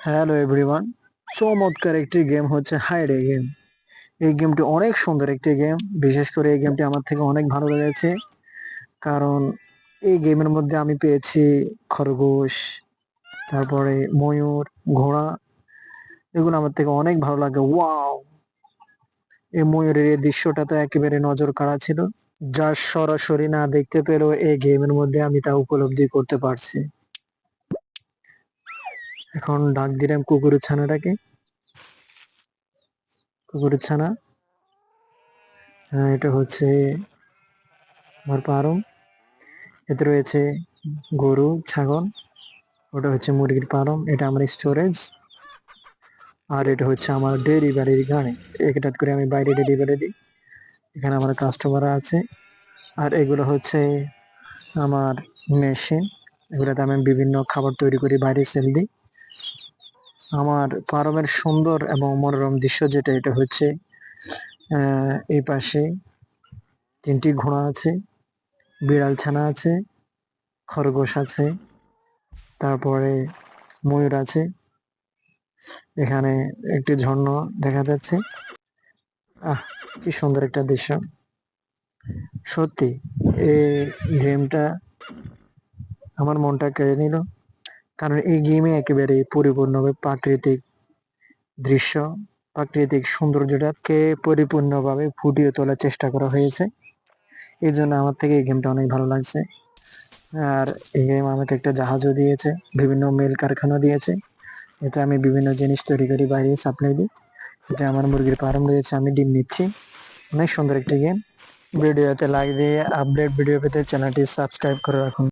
Hello everyone চমৎকার একটি game হচ্ছে হাইডে গেম এই গেমটি অনেক সুন্দর একটি গেম বিশেষ করে এই গেমটি আমার থেকে অনেক ভালো লেগেছে। কারণ এই গেমের মধ্যে আমি পেয়েছি খরগোশ, তারপরে ময়ূর, ঘোড়া। এগুলো আমার থেকে অনেক ভালো লাগে। ওয়াও এই ময়ূরের এই দৃশ্যটা তো একেবারে নজর কাড়া ছিল। যা সরাসরি না দেখতে পেলেও এই গেমের মধ্যে আমি তা উপলব্ধি করতে পারছি। এখন ডাক দিলাম কুকুরের ছানাটাকে কুকুরের ছানা হ্যাঁ এটা হচ্ছে আমার পারম। এতে রয়েছে গরু, ছাগল, ওটা হচ্ছে মুরগির পারম, এটা আমার স্টোরেজ আর এটা হচ্ছে আমার ডেলিভারির গাড়ি একটা করে আমি বাইরে ডেলিভারি দিই। এখানে আমার কাস্টমার আছে। আর এগুলো হচ্ছে আমার মেশিন এগুলোতে আমি বিভিন্ন খাবার তৈরি করি বাইরে সেল দিই। আমার পারমের সুন্দর এবং মনোরম দৃশ্য যেটা, এটা হচ্ছে এই পাশে তিনটি ঘোড়া আছে, বিড়াল ছানা আছে, খরগোশ আছে, তারপরে ময়ূর আছে, এখানে একটি ঝর্ণা দেখা যাচ্ছে। আহ, কি সুন্দর একটা দৃশ্য। সত্যি, এই গেমটা আমার মনটা কেড়ে নিল। কারণ এই গেমে একেবারে পরিপূর্ণভাবে প্রাকৃতিক দৃশ্য, প্রাকৃতিক সৌন্দর্যটাকে পরিপূর্ণভাবে ফুটিয়ে তোলার চেষ্টা করা হয়েছে। এই জন্য আমার থেকে এই গেমটা অনেক ভালো লাগছে। আর এই গেম আমাকে একটা জাহাজও দিয়েছে, বিভিন্ন মেল কারখানা দিয়েছে। এতে আমি বিভিন্ন জিনিস তৈরি করি, বাইরে সাপ্লাই দিই। এটা আমার মুরগির ফার্ম রয়েছে, আমি ডিম নিচ্ছি। অনেক সুন্দর একটি গেম ভিডিওতে লাইক দিয়ে আপডেট ভিডিও পেতে চ্যানেলটি সাবস্ক্রাইব করে রাখুন।